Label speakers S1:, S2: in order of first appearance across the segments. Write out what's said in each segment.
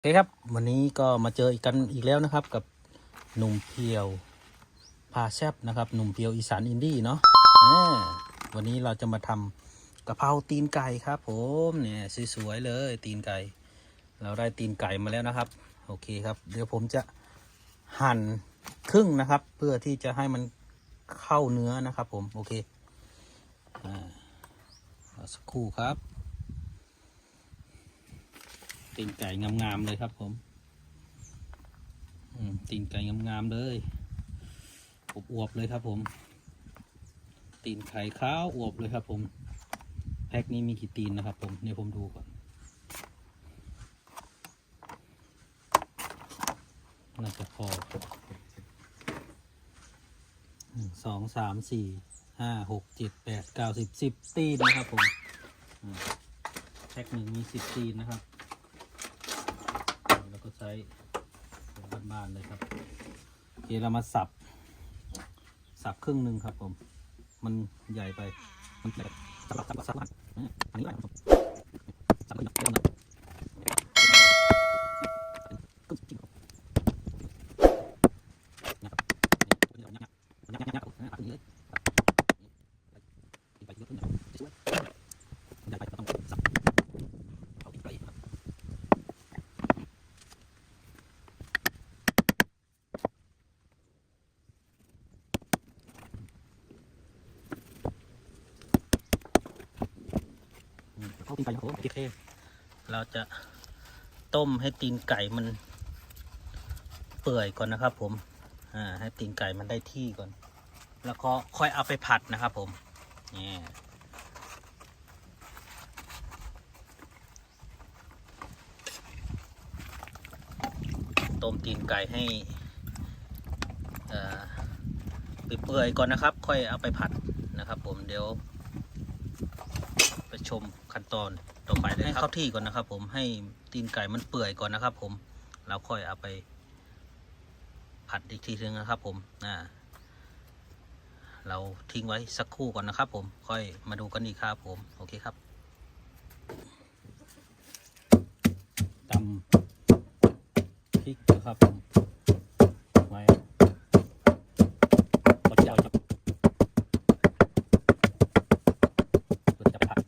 S1: โอเคครับ วันนี้ก็มาเจออีกกันอีกแล้วนะครับ กับหนุ่มเพียวพาแซบนะครับหนุ่มเพียวอีสานอินดี้เนาะวันนี้เราจะมาทำกะเพราตีนไก่ครับ ผมเนี่ยสวยๆเลยตีนไก่ เราได้ตีนไก่มาแล้วนะครับ โอเคครับ เดี๋ยวผมจะหั่นครึ่งนะครับ เพื่อที่จะให้มันเข้าเนื้อนะครับ ผมโอเคอ่ารอสักครู่ครับ ตีนไก่งามๆเลยครับผมตีนไก่งามๆเลยอวบๆเลยครับผม ตีนไข่ขาวอวบเลยครับ ผม แพ็คนี้มีกี่ตีนนะครับ ผมเนี่ยวผมดูก่อนน่าจะพอหนึ่งสองสามสี่ห้าหกเจ็ดแปดเก้าสิบสิบตีนนะครับผมแพ็คหนึ่งมีสิบตีนนะครับ ใช้บ้านๆเลยครับโอเคเรามาสับ สับครึ่งหนึ่งครับผม มันใหญ่ไป มันแตกสับสับสับสับสับอันนี้แหละจับสับครึ่งหนึ่งครึ่งหนึ่งครึ่งจริงครับนะครับนี่ยักยักยักยักยักยักอันนี้เลยไปเยอะขึ้นนะครับสวยๆใหญ่ไปเราต้องสับเอาอีกไปครับ อืม เข้าตีนไก่ครับผมโอเราจะต้มให้ตีนไก่มันเปื่อยก่อนนะครับ ผม อ่า ให้ตีนไก่มันได้ที่ก่อน แล้วก็ค่อยเอาไปผัดนะครับ ผม นี่ต้มตีนไก่ให้เอ่อเปื่อยก่อนนะครับ ค่อยเอาไปผัดนะครับ ผมเดี๋ยว ไปชมขั้นตอน ต่อไปเลยให้เข้าที่ก่อนนะครับ ผมให้ตีนไก่มันเปื่อยก่อนนะครับ ผมแล้วค่อยเอาไป ผัดอีกทีนึงนะครับ ผมอ่าเราทิ้งไว้สักครู่ก่อนนะครับ ผมค่อยมาดูกันอีกครับผมโอเคครับตำพริกนะครับผมไว้ก็จะเอาจะเพื่อจะไปผัด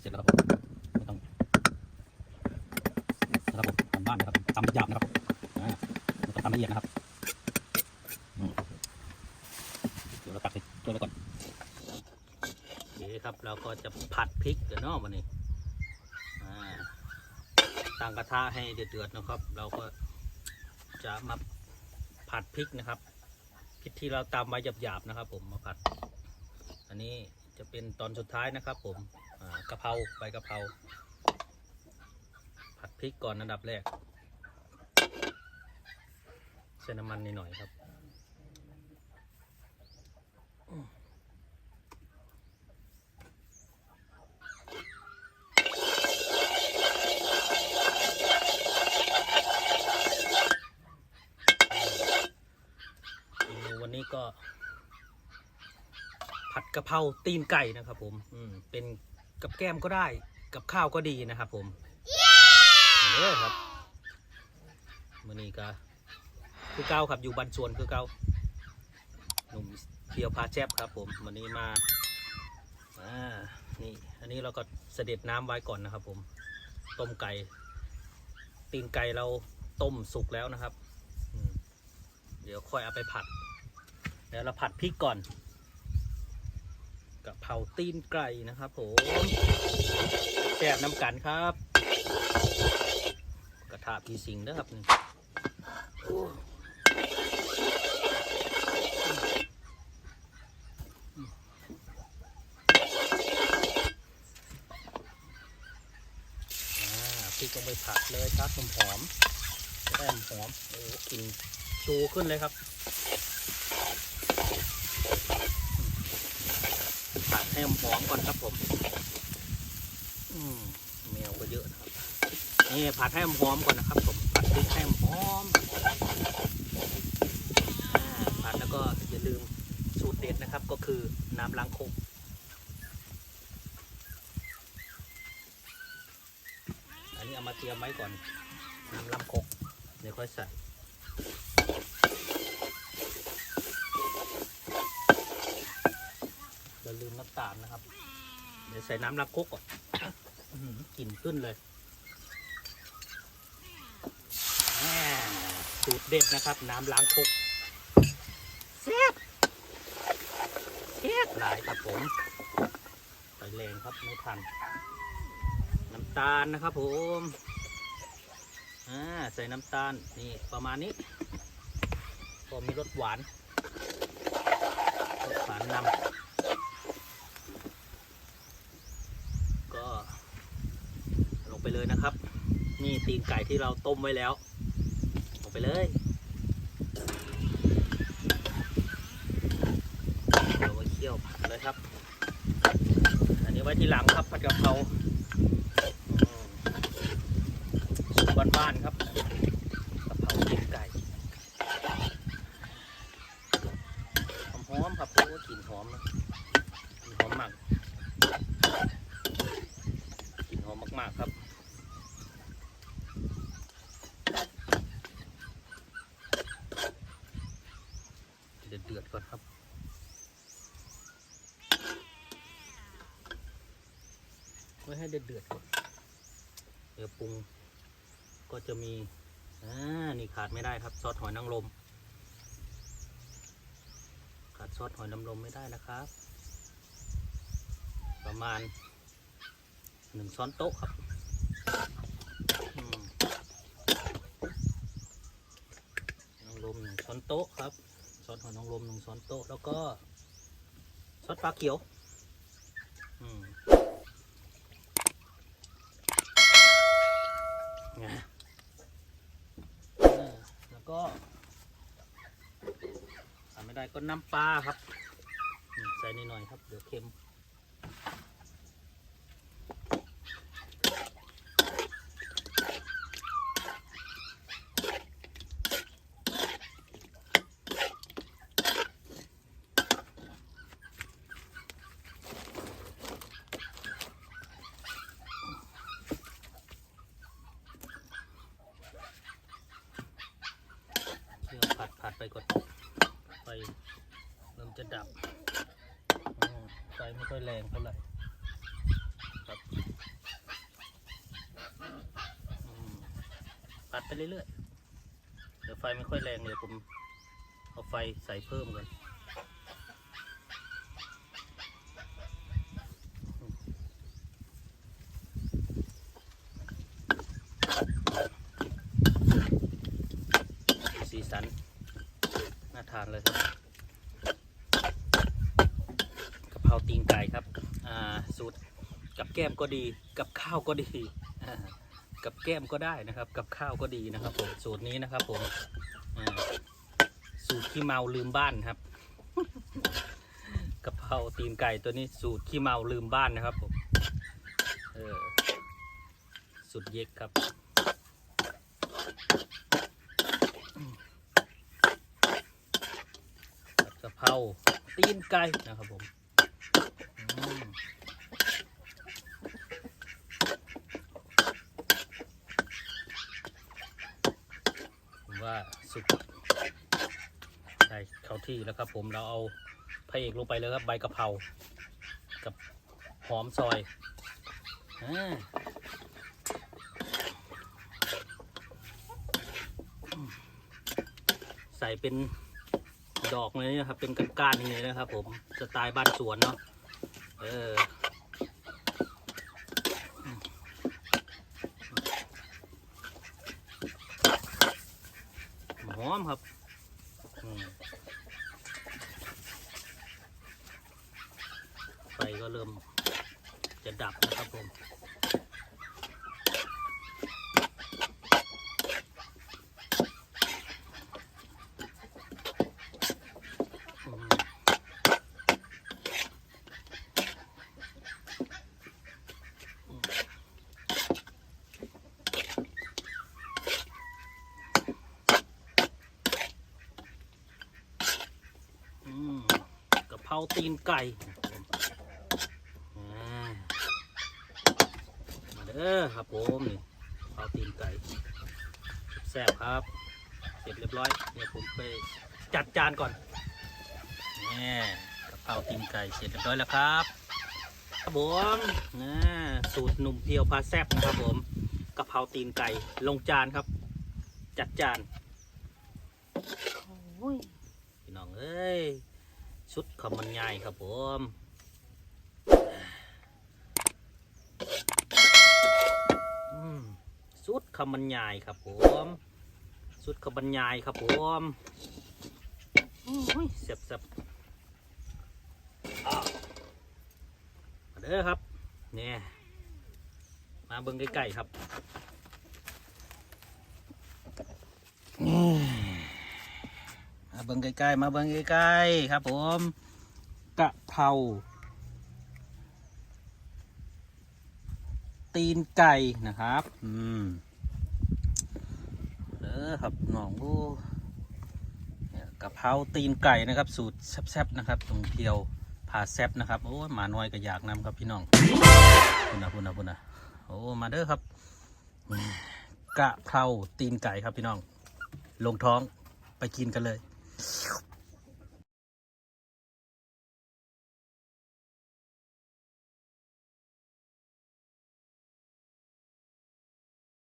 S1: เสร็จแล้วครับผมไม่ต้องนะครับผมทำบ้านนะครับตำหยาบนะครับอ่าไม่ต้องตำละเอียดนะครับอืมเดี๋ยวเรา ตัวไว้ก่อนนี่ครับเราก็จะผัดพริกเดี๋ยวเนาะวันนี้อ่ตั้งกระทะให้เดือดๆนะครับ เราก็จะมาผัดพริกนะครับพริกที่เราตำไว้หยาบๆนะครับ ผมมาผัด อันนี้จะเป็นตอนสุดท้ายนะครับ ผมอ่ากะเพราใบกะเพราผัดพริกก่อนอันดับแรกใส่น้ำมันนิดหน่อยครับ วันนี้ก็ผัดกะเพราตีนไก่นะครับ ผม อืม เป็นกับแก้มก็ได้ กับข้าวก็ดีนะครับ ผมมาเด้อครับมื่อนี้ก็คือเก้าครับอยู่บ้านสวนคือเก้าหนุ่มเพียวพาแจ๊บครับ ผมวันนี้มาอ่านี่อันนี้เราก็เสด็จน้ำไว้ก่อนนะครับ ผม ต้มไก่ ตีนไก่เราต้มสุกแล้วนะครับเดี๋ยวค่อยเอาไปผัด เดี๋ยวเราผัดพริกก่อนกะเพราตีนไก่นะครับผมแซ่บน้ำกันครับ กระทะพีสิงนะครับนี่พริกลงไปผัดเลยครับหอมหอมๆจะได้หอมโอ้กลิ่นชูขึ้นเลยครับ ผัดให้หอม ก่อนครับผมอืมแมวก็เยอะนะครับ นี่ผัดให้หอมก่อนนะครับ ผมผัดพริกให้หอมอ่าผัดแล้วก็อย่าลืมสูตรเด็ดนะครับ ก็คือน้ำล้างคกอันนี้เอามาเตรียมไว้ก่อนน้ำลำคกเดี๋ยวค่อยใส่ อย่า ลืมน้ำตาลนะครับ เดี๋ยวใส่น้ำลำคกก่อนอื้อหือกลิ่นขึ้นเลยแหม่สูตรเด็ดนะครับ น้ำล้างคกแซ่บแซ่บหลายครับผมไปแรงครับไม่ทัน น้ำตาลนะครับผมอ่าใส่น้ำตาลนี่ประมาณนี้พอมีรสหวานรสหวานนำก็ลงไปเลยนะครับ นี่ตีนไก่ที่เราต้มไว้แล้วลงไปเลยเราก็เคี่ยวผัดเลยครับ อันนี้ไว้ที่หลังครับผัดกะเพราสูตรบ้านๆครับกะเพราตีนไก่หอมๆครับโอ้กลิ่นหอมนะกลิ่นหอมมากกลิ่นหอมมากๆครับ เดือดเดือดๆก่อนครับ ไว้ ให้เดือดเดือดก่อนเดี๋ยวปรุงก็จะมีอ่านี่ขาดไม่ได้ครับ ซอสหอยนางรมขาดซอสหอยนางรมไม่ได้นะครับ ประมาณหนึ่งช้อนโต๊ะครับนางรมหนึ่งช้อนโต๊ะครับซอสหอยนางรมหนึ่งช้อนโต๊ะแล้วก็ซอสปลาเขียว อืม ไงเออแล้ว ก็ทำไม่ได้ก็น้ำปลาครับ ใส่นิดหน่อยครับ เดี๋ยวเค็ม ไปก่อนไฟเริ่มจะดับไฟไม่ค่อยแรงเท่าไหร่ครับอืมผัดไปเรื่อยๆเดี๋ยวไฟไม่ค่อยแรงเดี๋ยวผมเอาไฟใส่เพิ่มกันอืมสีสัน ทานเลยครับกะเพราตีนไก่ครับอ่าสูตรกับแก้มก็ดี กับข้าวก็ดีกับแก้มก็ได้นะครับ กับข้าวก็ดีนะครับผมสูตรนี้นะครับผมอ่าสูตรขี้เมาลืมบ้านครับกะเพราตีนไก่ตัวนี้สูตรขี้เมาลืมบ้านนะครับผมเออสุดเย็กครับ ผัดกะเพราตีนไก่นะครับผมผมว่าสุกได้เข้าที่แล้วครับผมเราเอาพระเอกลงไปเลยครับใบกะเพรากับหอมซอยอาใส่เป็น ดอกเลยนะครับ เป็นก้านๆอย่างนี้นะครับ ผมสไตล์บ้านสวนเนาะเออหอมครับไฟก็เริ่มจะดับนะครับผม อืมอืมกะเพรา ตีนไก่อ่ามาเด้อครับผมนี่ตีนไก่แซ่บครับ เสร็จเรียบร้อยเดี๋ยวผมไปจัดจานก่อนนี่กะเพราตีนไก่เสร็จเรียบร้อยแล้วครับครับผมนะสูตรหนุ่มเพียวพาแซ่บนะครับผมกะเพราตีนไก่ลงจานครับ จัดจานโอ้ยพี่น้องเอ้ย ชุดขมันใหญ่ครับผมสุดคำบรรยายครับผมสุดคำบรรยายครับผมเสียบเสียบมาเด้อครับเนี่ยมาเบิ่งใกล้ๆครับ บิ่งใกล้ๆมาเบิ่งใกล้ๆครับผมกะเพราตีนไก่นะครับ อืมเด้อครับน้องผู้เนี่ยกะเพราตีนไก่นะครับ สูตรแซ่บๆนะครับ ตรงเพียวผ่าแซ่บนะครับ โอ้หมาน้อยก็อยากนำครับพี่น้องพุ่นนะพุ่นนะพุ่นนะโอ้ มาเด้อครับ กะเพราตีนไก่ครับพี่น้อง ลงท้องไปกินกันเลย シュッ